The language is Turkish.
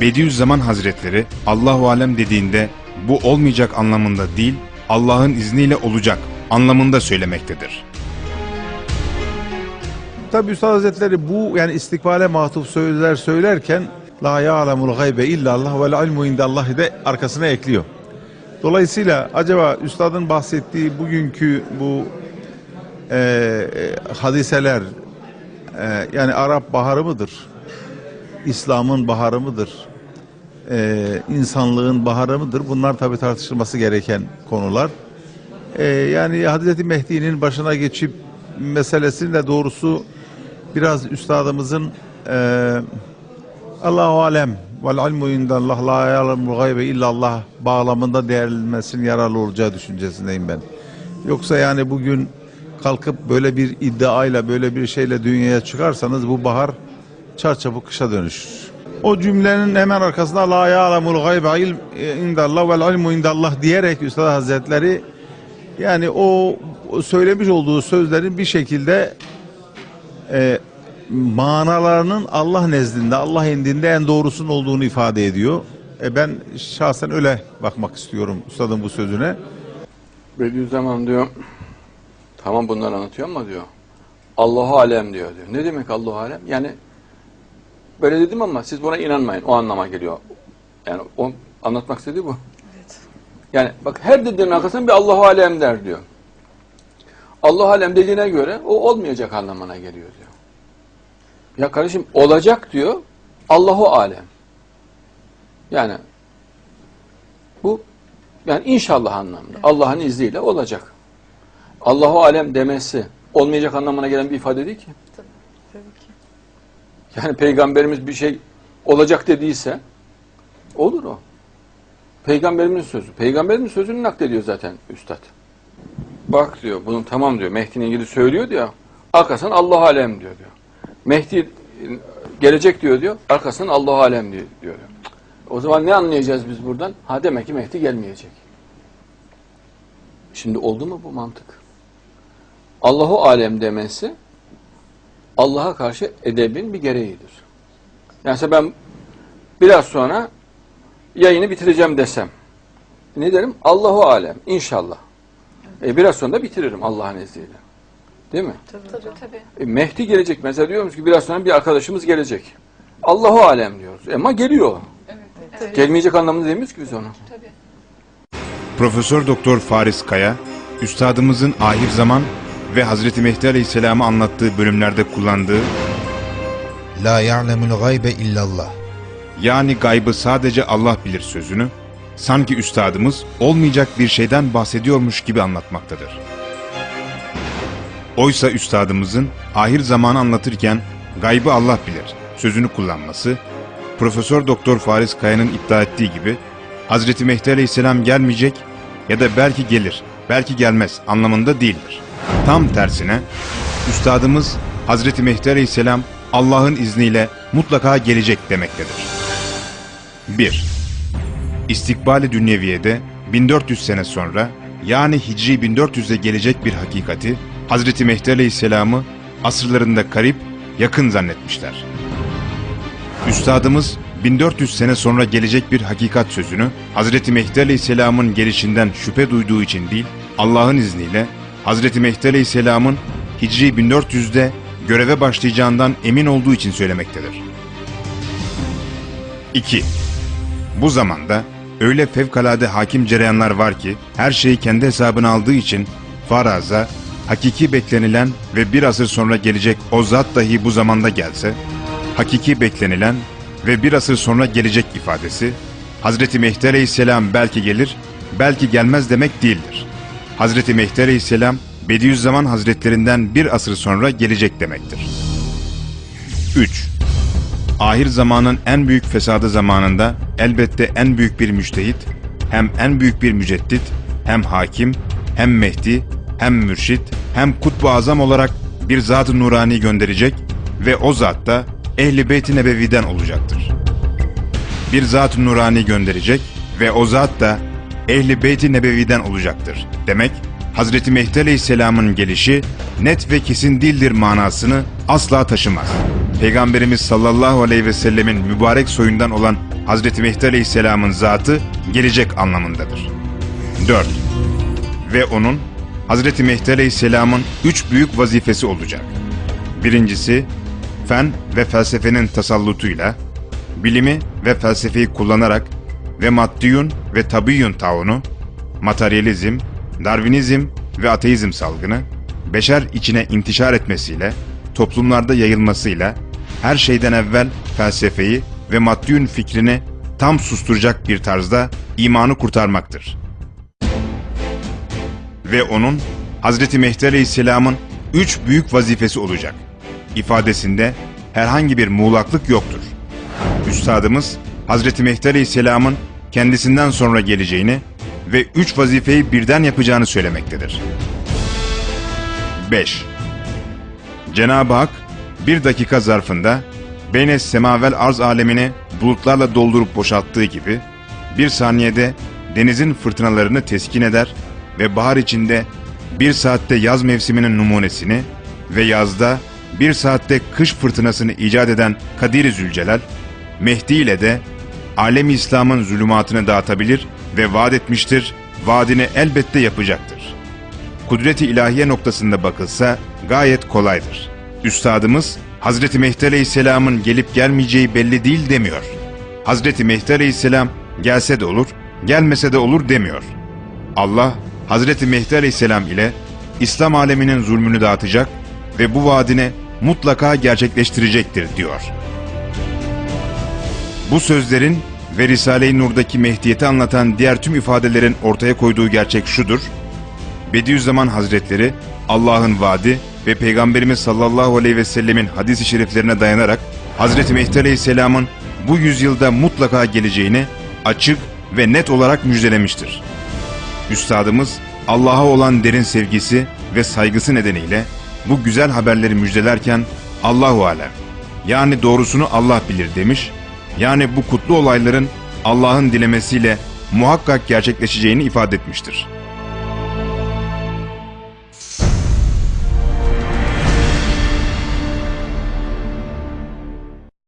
Bediüzzaman Hazretleri Allahu alem dediğinde bu olmayacak anlamında değil, Allah'ın izniyle olacak anlamında söylemektedir. Tabi Üstad Hazretleri bu yani istikbale matuf sözler söylerken La ya'lemul gaybe illallah ve la ilmu indallahı de arkasına ekliyor. Dolayısıyla acaba Üstad'ın bahsettiği bugünkü bu e, e, hadiseler e, yani Arap baharı mıdır? İslam'ın baharı mıdır? E, insanlığın baharı mıdır? Bunlar tabi tartışılması gereken konular. E, yani Hazreti Mehdi'nin başına geçip meselesinin de doğrusu biraz üstadımızın e, Allahu alem vel ilmu indallah la ya'lemul gaybe illallah bağlamında değerlenmesinin yararlı olacağı düşüncesindeyim ben. Yoksa yani bugün kalkıp böyle bir iddiayla böyle bir şeyle dünyaya çıkarsanız bu bahar çarçabuk kışa dönüşür. O cümlenin hemen arkasında la ya'lemul gaybe ilm indallah vel ilmu indallah diyerek Üstad Hazretleri yani o söylemiş olduğu sözlerin bir şekilde e, manalarının Allah nezdinde, Allah indinde en doğrusunun olduğunu ifade ediyor. E ben şahsen öyle bakmak istiyorum üstadın bu sözüne. Bediüzzaman diyor, tamam bunları anlatıyor ama diyor, Allahu alem diyor diyor. Ne demek Allahu alem? Yani böyle dedim ama siz buna inanmayın. O anlama geliyor. Yani o anlatmak istediği bu. Yani bak her dediğinin arkasından bir Allahu alem der diyor. Allahu alem dediğine göre o olmayacak anlamına geliyor diyor. Ya kardeşim olacak diyor. Allahu alem. Yani bu yani inşallah anlamında. Allah'ın izniyle olacak. Allahu alem demesi olmayacak anlamına gelen bir ifade değil ki. Yani peygamberimiz bir şey olacak dediyse olur o. Peygamberimizin sözü. Peygamberimizin sözünü naklediyor zaten üstad. Bak diyor bunun tamam diyor. Mehdi'nin ilgili söylüyor diyor. Arkasından Allah alem diyor diyor. Mehdi gelecek diyor diyor. Arkasından Allah alem diyor diyor. O zaman ne anlayacağız biz buradan? Ha demek ki Mehdi gelmeyecek. Şimdi oldu mu bu mantık? Allahu alem demesi Allah'a karşı edebin bir gereğidir. Yani mesela ben biraz sonra yayını bitireceğim desem ne derim? Allahu alem inşallah. E biraz sonra da bitiririm Allah'ın izniyle. Değil mi? Tabii, Tabii tabii. E, Mehdi gelecek. Mesela diyoruz ki biraz sonra bir arkadaşımız gelecek. Allahu alem diyoruz. Ama geliyor. Tabii. Gelmeyecek anlamında demiyoruz ki biz onu. tabii. Profesör Doktor Faris Kaya, üstadımızın ahir zaman ve Hazreti Mehdi Aleyhisselam'ı anlattığı bölümlerde kullandığı La ya'lemul gaybe illallah. yani gaybı sadece Allah bilir sözünü sanki üstadımız olmayacak bir şeyden bahsediyormuş gibi anlatmaktadır. Oysa üstadımızın ahir zamanı anlatırken gaybı Allah bilir sözünü kullanması Profesör Doktor Faris Kaya'nın iddia ettiği gibi Hazreti Mehdi Aleyhisselam gelmeyecek ya da belki gelir, belki gelmez anlamında değildir. Tam tersine üstadımız Hazreti Mehdi Aleyhisselam Allah'ın izniyle mutlaka gelecek demektedir. 1. İstikbali Dünyeviye'de 1400 sene sonra yani Hicri 1400'de gelecek bir hakikati Hazreti Mehdi Aleyhisselam'ı asırlarında karip, yakın zannetmişler. Üstadımız 1400 sene sonra gelecek bir hakikat sözünü Hazreti Mehdi Aleyhisselam'ın gelişinden şüphe duyduğu için değil, Allah'ın izniyle Hazreti Mehdi Aleyhisselam'ın Hicri 1400'de göreve başlayacağından emin olduğu için söylemektedir. 2. Bu zamanda öyle fevkalade hakim cereyanlar var ki her şeyi kendi hesabına aldığı için faraza, hakiki beklenilen ve bir asır sonra gelecek o zat dahi bu zamanda gelse, hakiki beklenilen ve bir asır sonra gelecek ifadesi, Hazreti Mehdi Aleyhisselam belki gelir, belki gelmez demek değildir. Hazreti Mehdi Aleyhisselam, Bediüzzaman Hazretlerinden bir asır sonra gelecek demektir. 3. Ahir zamanın en büyük fesadı zamanında elbette en büyük bir müştehit, hem en büyük bir müceddit, hem hakim, hem Mehdi, hem mürşit, hem kutbu azam olarak bir zat-ı nurani gönderecek ve o zat da Ehl-i Beyt-i Nebevi'den olacaktır. Bir zat-ı nurani gönderecek ve o zat da Ehl-i Beyt-i Nebevi'den olacaktır. Demek Hazreti Mehdi Aleyhisselam'ın gelişi net ve kesin değildir manasını asla taşımaz. Peygamberimiz sallallahu aleyhi ve sellemin mübarek soyundan olan Hazreti Mehdi Aleyhisselam'ın zatı gelecek anlamındadır. 4. Ve onun Hazreti Mehdi Aleyhisselam'ın üç büyük vazifesi olacak. Birincisi, fen ve felsefenin tasallutuyla, bilimi ve felsefeyi kullanarak ve maddiyun ve tabiyyun taunu, materyalizm, darwinizm ve ateizm salgını, beşer içine intişar etmesiyle, toplumlarda yayılmasıyla, her şeyden evvel felsefeyi ve maddiyun fikrini tam susturacak bir tarzda imanı kurtarmaktır. Ve onun Hazreti Mehdi Aleyhisselam'ın üç büyük vazifesi olacak. İfadesinde herhangi bir muğlaklık yoktur. Üstadımız Hazreti Mehdi Aleyhisselam'ın kendisinden sonra geleceğini ve üç vazifeyi birden yapacağını söylemektedir. 5. Cenab-ı Hak bir dakika zarfında Beynes semavel arz alemini bulutlarla doldurup boşalttığı gibi bir saniyede denizin fırtınalarını teskin eder ve bahar içinde bir saatte yaz mevsiminin numunesini ve yazda bir saatte kış fırtınasını icat eden Kadir-i Zülcelal, Mehdi ile de alem İslam'ın zulümatını dağıtabilir ve vaat etmiştir, vaadini elbette yapacaktır. Kudreti ilahiye noktasında bakılsa gayet kolaydır. Üstadımız Hazreti Mehdi Aleyhisselam'ın gelip gelmeyeceği belli değil demiyor. Hazreti Mehdi Aleyhisselam gelse de olur, gelmese de olur demiyor. Allah Hazreti Mehdi Aleyhisselam ile İslam aleminin zulmünü dağıtacak ve bu vaadini mutlaka gerçekleştirecektir diyor. Bu sözlerin ve Risale-i Nur'daki Mehdiyeti anlatan diğer tüm ifadelerin ortaya koyduğu gerçek şudur. Bediüzzaman Hazretleri Allah'ın vaadi ve Peygamberimiz sallallahu aleyhi ve sellemin hadis-i şeriflerine dayanarak Hazreti Mehdi Aleyhisselam'ın bu yüzyılda mutlaka geleceğini açık ve net olarak müjdelemiştir. Üstadımız Allah'a olan derin sevgisi ve saygısı nedeniyle bu güzel haberleri müjdelerken Allahu alem yani doğrusunu Allah bilir demiş. Yani bu kutlu olayların Allah'ın dilemesiyle muhakkak gerçekleşeceğini ifade etmiştir.